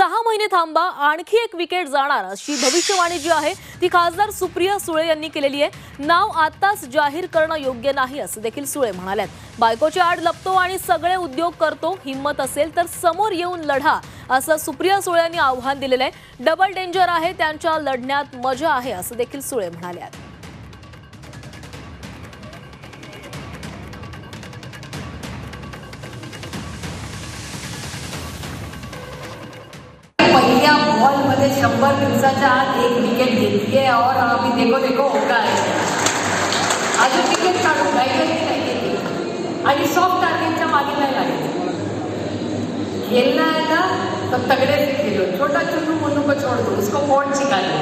सहा महिने थांबा आणखी एक विकेट जाणार. अशी भविष्यवाणी जी आहे ती खासदार सुप्रिया सुळे यांनी केलेली आहे. नाव आताच जाहीर करणं योग्य नाही असं देखील सुळे म्हणाल्यात. बायकोची आड लपतो आणि सगळे उद्योग करतो. हिंमत असेल तर समोर येऊन लढा असं सुप्रिया सुळे यांनी आव्हान दिलेलं आहे. डबल डेंजर आहे त्यांच्या लढण्यात मजा आहे असं देखील सुळे म्हणाले शंभर दिवसाच्या आत एक विकेट घेतली आहे और आम्ही देखो देखो होता आहे अजून विकेट काढून काहीतरी नाही घेतली आणि सॉफ्ट टार्गेटच्या मागे नाही लागेल खेलना आहे ना तर तगड़े से खेलो छोटा छोटू मुनू को छोड़ दो उसको कोण शिकायला?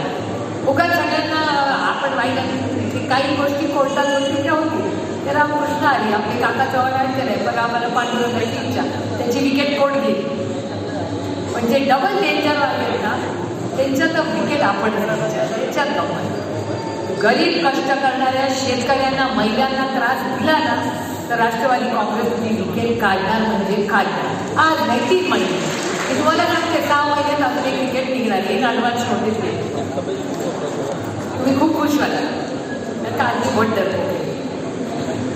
उगाच सगळ्यांना आपण माहीत की काही गोष्टी कोर्टात गोष्टी त्या होती? तर रामकृष्ण आली. आपले काका चव्हाण आहेत आहे पण आम्हाला पांडुरंग टीमच्या त्याची विकेट कोण घेतली म्हणजे डबल डेंजर लागेल ना. त्यांच्यात विकेट आपण त्यांच्यात त्याच्यात गरीब कष्ट करणाऱ्या शेतकऱ्यांना महिलांना त्रास दिला ना तर राष्ट्रवादी काँग्रेसने विकेल काढणार म्हणजे काढणार. आज नैतिक महिने मी तुम्हाला सांगते सहा महिन्यात आपले एक निघणार हे ॲडव्हान्स नोटीस तुम्ही खूप खुश व्हाल. तर का आधी भोट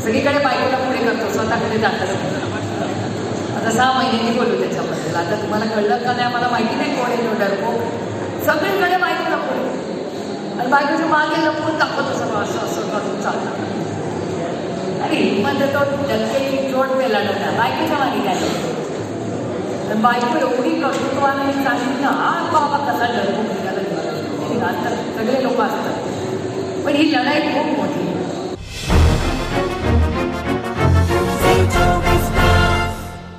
सगळीकडे बायकोला पुढे करतो स्वतःकडे जातात आता सहा महिन्यांनी बोलू त्याच्याबद्दल. आता तुम्हाला कळलं का नाही मला माहिती नाही कोण आहे तो डरपो बाजूने मागे लपून दाखवत सगळं असं असं करून चालतं. आणि हिंमत तो डरकेची चोट पेला ना बायकोच्या मागे काय? लपतो? बायको एवढी कर्तृत्वाने मी सांगितलं हा बाबा कसा डरपो निघाला सगळे लोक असतात. पण ही लढाई खूप